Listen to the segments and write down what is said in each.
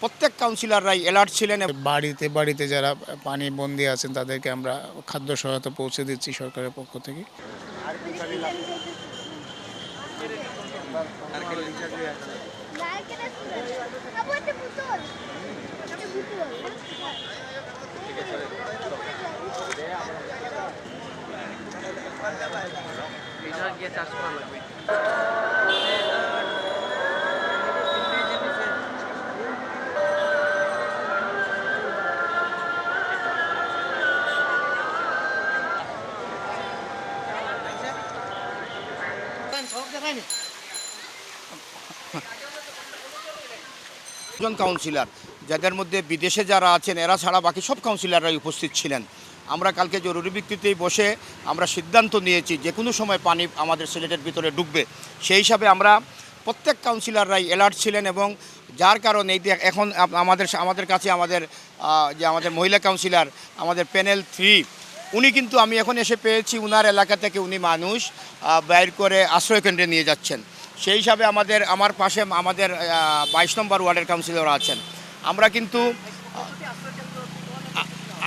প্রত্যেক কাউন্সিলররাই অ্যালার্ট ছিলেন বাড়িতে বাড়িতে যারা পানি বন্দি আছেন তাদেরকে আমরা খাদ্য সহায়তা পৌঁছে দিচ্ছি সরকারের পক্ষ থেকে। একটা পুতুল একটা পুতুল জন কাউন্সিলর যাদের মধ্যে বিদেশে যারা আছেন, এরা ছাড়া বাকি সব কাউন্সিলররাই উপস্থিত ছিলেন। আমরা কালকে জরুরি ভিত্তিতেই বসে আমরা সিদ্ধান্ত নিয়েছি, যে কোনো সময় পানি আমাদের সিলেটের ভিতরে ডুববে। সেই হিসাবে আমরা প্রত্যেক কাউন্সিলররাই অ্যালার্ট ছিলেন এবং যার কারণে এখন আমাদের আমাদের কাছে আমাদের যে আমাদের মহিলা কাউন্সিলর আমাদের প্যানেল থ্রি উনি কিন্তু আমি এখন এসে পেয়েছি উনার এলাকা থেকে উনি মানুষ বাইর করে আশ্রয় কেন্দ্রে নিয়ে যাচ্ছেন। সেই হিসাবে আমাদের, আমার পাশে আমাদের বাইশ নম্বর ওয়ার্ডের কাউন্সিলর আছেন। আমরা কিন্তু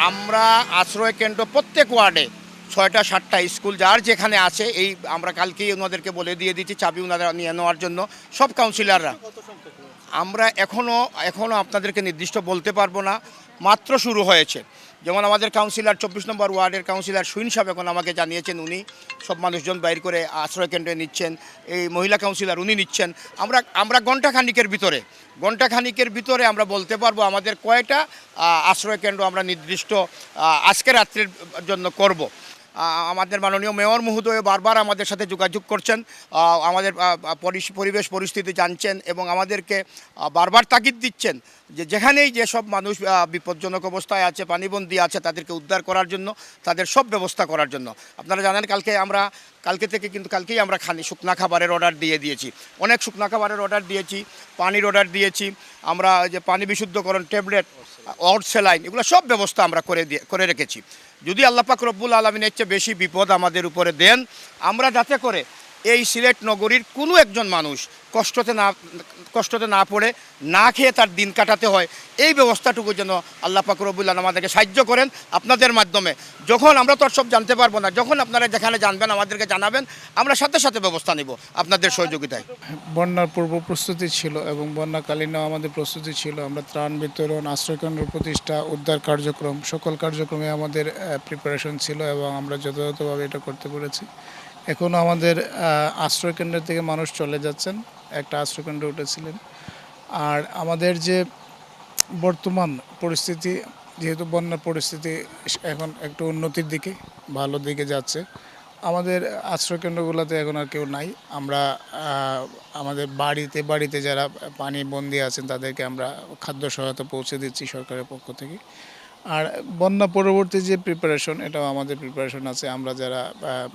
আমরা আশ্রয় কেন্দ্র প্রত্যেক ওয়ার্ডে ছয়টা, সাতটা স্কুল যার যেখানে আছে, এই আমরা কালকেই ওনাদেরকে বলে দিয়ে দিচ্ছি, চাবি ওনারা নিয়ে নেওয়ার জন্য, সব কাউন্সিলররা। আমরা এখনও এখনও আপনাদেরকে নির্দিষ্ট বলতে পারব না, মাত্র শুরু হয়েছে। যেমন আমাদের কাউন্সিলর চব্বিশ নম্বর ওয়ার্ডের কাউন্সিলর সুইন সাহেব এখন আমাকে জানিয়েছেন উনি সব মানুষজন বাইর করে আশ্রয়কেন্দ্রে নিচ্ছেন, এই মহিলা কাউন্সিলর উনি নিচ্ছেন আমরা আমরা ঘণ্টাখানিকের ভিতরে ঘণ্টাখানিকের ভিতরে আমরা বলতে পারব আমাদের কয়টা আশ্রয়কেন্দ্র আশ্রয় কেন্দ্র আমরা নির্দিষ্ট আজকে রাত্রির জন্য করব। আমাদের মাননীয় মেয়র মহোদয় বারবার আমাদের সাথে যোগাযোগ করছেন আমাদের পরিবেশ পরিস্থিতি জানছেন এবং আমাদেরকে বারবার তাগিদ দিচ্ছেন যে যেখানেই যেসব মানুষ বিপজ্জনক অবস্থায় আছে, পানিবন্দি আছে, তাদেরকে উদ্ধার করার জন্য, তাদের সব ব্যবস্থা করার জন্য। আপনারা জানেন কালকে আমরা কালকে থেকে কিন্তু কালকেই আমরা খানি শুকনা খাবারের অর্ডার দিয়ে দিয়েছি। অনেক শুকনা খাবারের অর্ডার দিয়েছি, পানির অর্ডার দিয়েছি, আমরা যে পানি বিশুদ্ধকরণ ট্যাবলেট অর্ড সেলাইন এগুলো সব ব্যবস্থা আমরা করে দিয়ে করে রেখেছি। যদি আল্লাপাক রব্বুল আলমিনের চেয়ে বেশি বিপদ আমাদের উপরে দেন, আমরা যাতে করে এই সিলেট নগরীর কোনো একজন মানুষ কষ্টতে না কষ্টতে না পড়ে না খেয়ে তার দিন কাটাতে হয়। এই ব্যবস্থাটুকু যেন আল্লাহ পাক আমাদেরকে সাহায্য করেন আপনাদের মাধ্যমে। যখন আমরা তো সব জানতে পারব না, যখন আপনারা যেখানে জানবেন, আমাদেরকে জানাবেন, আমরা সাথে সাথে ব্যবস্থা নিব আপনাদের সহযোগিতায়। বন্যার পূর্ব প্রস্তুতি ছিল এবং বন্যাকালীনও আমাদের প্রস্তুতি ছিল। আমরা ত্রাণ বিতরণ আশ্রয়কেন্দ্র প্রতিষ্ঠা, উদ্ধার কার্যক্রম, সকল কার্যক্রমে আমাদের প্রিপারেশন ছিল এবং আমরা যথাযথভাবে এটা করতে পেরেছি। এখনও আমাদের আশ্রয়কেন্দ্র থেকে মানুষ চলে যাচ্ছেন। একটা আশ্রয়কেন্দ্র উঠেছিলেন। আর আমাদের যে বর্তমান পরিস্থিতি, যেহেতু বন্যার পরিস্থিতি এখন একটু উন্নতির দিকে, ভালো দিকে যাচ্ছে, আমাদের আশ্রয়কেন্দ্রগুলোতে এখন আর কেউ নাই। আমরা আমাদের বাড়িতে বাড়িতে যারা পানি বন্দি আছেন, তাদেরকে আমরা খাদ্য সহায়তা পৌঁছে দিচ্ছি সরকারের পক্ষ থেকে। আর বন্যা পরবর্তী যে প্রিপারেশন এটাও আমাদের প্রিপারেশন আছে। আমরা যারা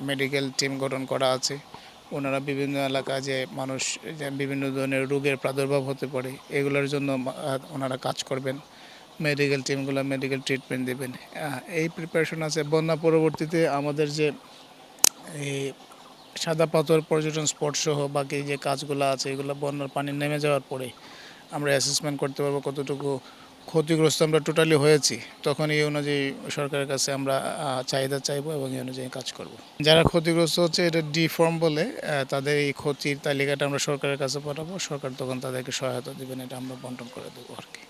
মেডিকেল টিম গঠন করা আছে, ওনারা বিভিন্ন এলাকায় যে মানুষ বিভিন্ন ধরনের রোগের প্রাদুর্ভাব হতে পারে, এগুলোর জন্য ওনারা কাজ করবেন। মেডিকেল টিমগুলো মেডিকেল ট্রিটমেন্ট দেবেন। এই প্রিপারেশন আছে। বন্যা পরবর্তীতে আমাদের যে, এই সাদা পাথর পর্যটন স্পট সহ বাকি যে কাজগুলো আছে, এগুলো বন্যার পানি নেমে যাওয়ার পরে আমরা অ্যাসেসমেন্ট করতে পারব কতটুকু ক্ষতিগ্রস্ত আমরা টোটালি হয়েছি, তখন এই অনুযায়ী সরকারের কাছে আমরা চাহিদা চাইব এবং এই অনুযায়ী কাজ করব। যারা ক্ষতিগ্রস্ত হচ্ছে, এটা ডি ফর্ম বলে তাদের এই ক্ষতির তালিকাটা আমরা সরকারের কাছে পাঠাবো, সরকার তখন তাদেরকে সহায়তা দেবেন, এটা আমরা বন্টন করে দেবো আর কি।